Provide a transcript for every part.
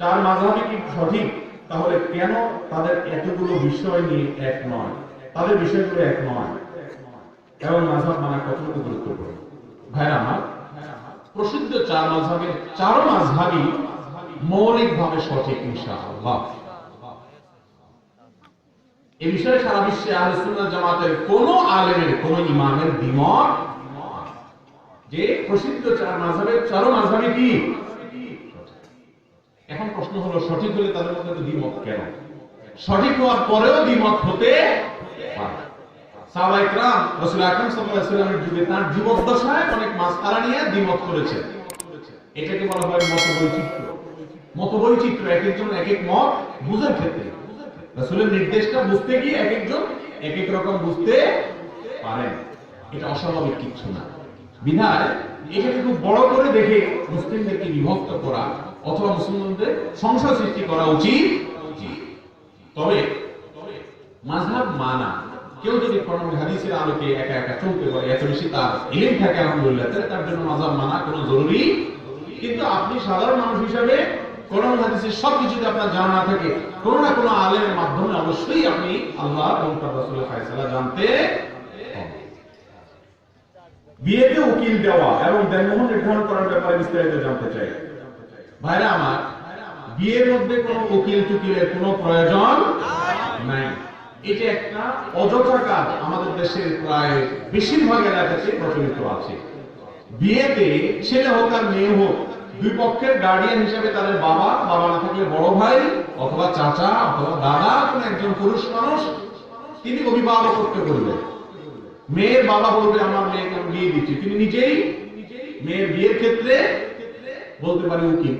চার মাঝহাবি কি সঠিক? তাহলে কেন তাদের এতগুলো বিষয় নিয়ে এক নয়? তাদের বিষয়গুলো এক নয়। এবং মাঝহাব মানা কতটুকু গুরুত্বপূর্ণ? ভাইরা আমার, প্রসিদ্ধ চার মাঝহাবের চার মাঝহাবই মৌলিকভাবে সঠিক ইনশাআল্লাহ। এ বিষয়ে সারা বিশ্বে আহলে জামাতের কোন আলেমের, কোন ইমামের দ্বিমত যে প্রসিদ্ধ চার মাঝহাবের চার মাঝহাবি কি? প্রশ্ন হলো, সঠিক হলে তাদের মধ্যে তো দ্বিমত কেন? সঠিক হওয়ার পরেও দ্বিমত হতে নির্দেশটা বুঝতে গিয়ে এক একজন এক এক রকম বুঝতে পারেন। এটা অস্বাভাবিক কিছু না। বিধায় এটাকে খুব বড় করে দেখে মুসলিমদেরকে বিভক্ত করা অথবা মুসলমানদের সংশয় সৃষ্টি করা উচিত। তবে মাযহাব মানা। কেউ যদি কোরআন হাদিসের আলোকে একা একা চলতে পারে, এত বেশি তার ইলম থাকে, আলহামদুলিল্লাহ, তাহলে তার জন্য মাযহাব মানা কোনো জরুরি। কিন্তু আপনি সাধারণ মানুষ হিসাবে কোরআন হাদিসের সব কিছুতে আপনার জানা না থাকে, কোনো না কোনো আলেমের মাধ্যমে অবশ্যই আপনি আল্লাহ এবং তার রাসূলের ফয়সালা জানতে বিয়েতে উকিল দেওয়া এবং দেনমোহন নির্ধারণ করার ব্যাপারে বিস্তারিত জানতে চাই। ভাইরা আমার, বিয়ের মধ্যে কোনো উকিল টুকিলের কোনো প্রয়োজন নাই। এটা একটা অযথা কাজ। আমাদের দেশের প্রায় বেশিরভাগ এলাকাতে প্রচলিত আছে। বিয়েতে ছেলে হোক আর মেয়ে হোক, দুই পক্ষের গার্ডিয়ান হিসেবে তাদের বাবা বাবা না থাকলে বড় ভাই অথবা চাচা অথবা দাদা, কোন একজন পুরুষ মানুষ, তিনি অভিভাবকত্ব করবেন মেয়ের বাবা বলবে, আমার মেয়েকে বিয়ে দিচ্ছি। তিনি নিজেই মেয়ের বিয়ের ক্ষেত্রে বলতে পারে উকিল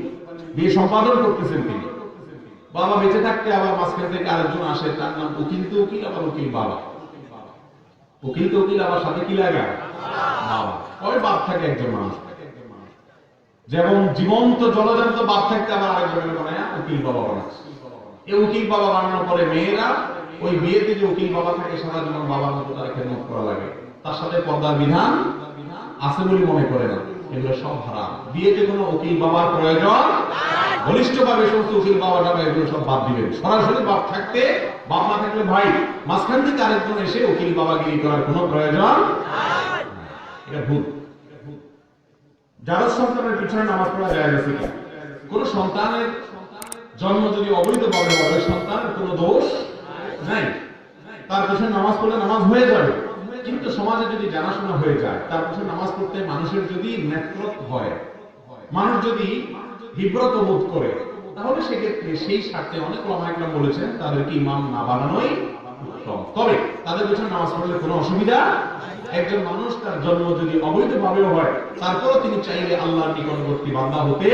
বিয়ে সম্পাদন করতেছেন তিনি। বাবা বেঁচে থাকতে আবার মাঝখান থেকে আরেকজন আসে, তার নাম উকিল তো উকিল, আবার উকিল বাবা। উকিল তো উকিল, আবার সাথে কি লাগে? বাবা। ওই বাপ থাকে একজন মানুষ। যেমন জীবন্ত জলজান্ত বাপ থাকতে আবার আরেকজনের বানায় উকিল বাবা বানাচ্ছে। এই উকিল বাবা বানানোর পরে মেয়েরা ওই বিয়েতে যে উকিল বাবা থাকে, সারা জীবন বাবার মতো তার খেদমত করা লাগে। তার সাথে পর্দার বিধান আছে বলে মনে করে না। এগুলো সব হারাম। বিয়েতে কোনো উকিল বাবার প্রয়োজন? ঘনিষ্ঠ ভাবে সমস্ত উকিল বাবা যাবে এগুলো সব বাদ দিবেন। সরাসরি বাপ থাকতে, বাপ না থাকলে ভাই, মাঝখান থেকে আরেকজন এসে উকিল বাবাগিরি করার কোনো প্রয়োজন? এটা ভুল। যারা সন্তানের পিছনে নামাজ পড়া যায় গেছে কি? কোন সন্তানের জন্ম যদি অবৈধভাবে হবে সন্তানের কোনো দোষ নাই। তার পিছনে নামাজ পড়লে নামাজ হয়ে যাবে। কিন্তু সমাজে যদি জানাশোনা হয়ে যায়, তার পিছনে নামাজ পড়তে মানুষের যদি নেতৃত্ব হয়, মানুষ যদি বিব্রত বোধ করে, তাহলে সেক্ষেত্রে সেই স্বার্থে অনেক ওলামাইকরাম বলেছেন, তাদেরকে ইমাম না বানানোই উত্তম। তবে তাদের পিছনে নামাজ পড়লে কোনো অসুবিধা একজন মানুষ তার জন্ম যদি অবৈধভাবেও হয়, তারপরও তিনি চাইলে আল্লাহর নিকটবর্তী বান্দা হতে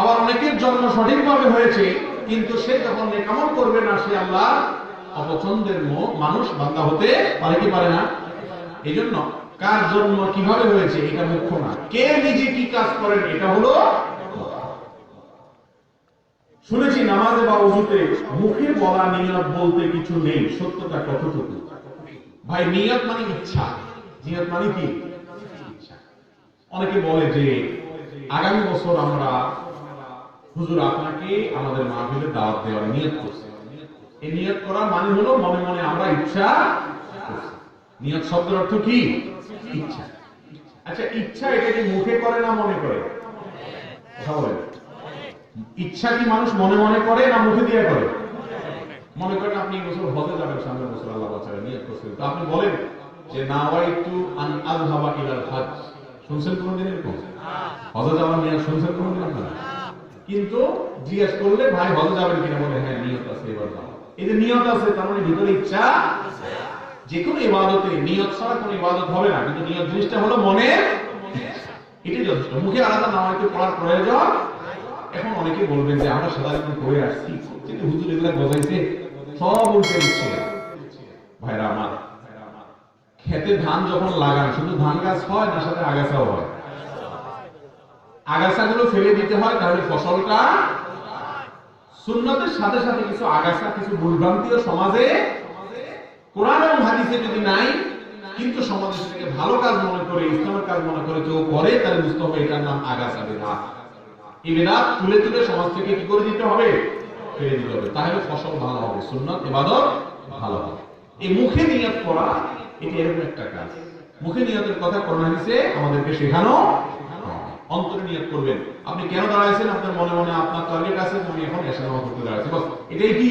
আবার অনেকের জন্ম সঠিকভাবে হয়েছে, কিন্তু সে যখন নেকামল করবে না, সে আল্লাহ অপছন্দের মানুষ বান্দা হতে পারে কি পারে না? এই জন্য কার জন্ম কীভাবে হয়েছে এটা মুখ্য না। কে নিজে কি কাজ করেন এটা হলো শুনেছি নামাজে বা উজুতে মুখে বলা নিয়ত বলতে কিছু নেই, সত্যটা কতটুকু? ভাই, নিয়ত মানে ইচ্ছা। নিয়ত মানে কি? অনেকে বলে যে আগামী বছর আমরা, হুজুর আপনাকে আমাদের মাহফিলে দাওয়াত দেওয়ার নিয়ত করছি। এই নিয়ত করার মানে হলো মনে মনে আমরা ইচ্ছা। নিয়ত শব্দের অর্থ কি? ইচ্ছা। আচ্ছা ইচ্ছা এটা কি মুখে করে না মনে করে? ইচ্ছা কি মানুষ মনে মনে করে না মুখে দিয়ে করে? মনে করেন আপনি বছর হজে যাবেন, সামনের বছর আল্লাহ বাচ্চারা নিয়ত করছেন। তো আপনি বলেন যে, নাওয়াইতু আন আযহাবা ইলাল হজ। শুনছেন কোনদিন এরকম? হজে যাওয়ার নিয়ত শুনছেন কোনদিন আপনারা? কিন্তু জিজ্ঞেস করলে ভাই হজে যাবেন কিনা বলে হ্যাঁ নিয়ত আছে, এবার যাও যে নিয়ত আছে, তার মানে ভিতরে ইচ্ছা যে কোনো ইবাদতে নিয়ত ছাড়া কোনো ইবাদত হবে না, কিন্তু নিয়ত জিনিসটা হলো মনের এটাই যথেষ্ট। মুখে আলাদা নামাইতে পড়ার প্রয়োজন এখন অনেকে বলবেন যে, আমরা সাধারণ করে আসছি। কিন্তু হুজুর এগুলা গজাইছে সব উল্টে দিচ্ছে। ভাইরা আমার, খেতে ধান যখন লাগান, শুধু ধান গাছ হয় না সাথে আগাছাও হয়? আগাছাগুলো ফেলে দিতে হয়, তাহলে ফসলটা সুন্নতের সাথে সাথে কিছু আগাছা, কিছু ভুলভ্রান্তিও সমাজে, কোরআন এবং হাদিসে যদি নাই, কিন্তু সমাজে সেটাকে ভালো কাজ মনে করে, ইসলামের কাজ মনে করে, কেউ করে, তাহলে বুঝতে হবে এটার নাম আগাছা বেদা এই বেদাত তুলে তুলে সমাজ থেকে কি করে দিতে হবে? ফেলে দিতে হবে। তাহলে ফসল ভালো হবে, সুন্নাত, ইবাদত ভালো হবে। এই মুখে নিয়ত করা, এটা এরকম একটা কাজ। মুখে নিয়তের কথা করোনা আমাদেরকে শেখানো। অন্তরে নিয়োগ করবেন। আপনি কেন দাঁড়াইছেন? আপনার মনে মনে আপনার টার্গেট আছে আমি এখন এসে নামাজ করতে দাঁড়াইছি। বস, এটাই কি?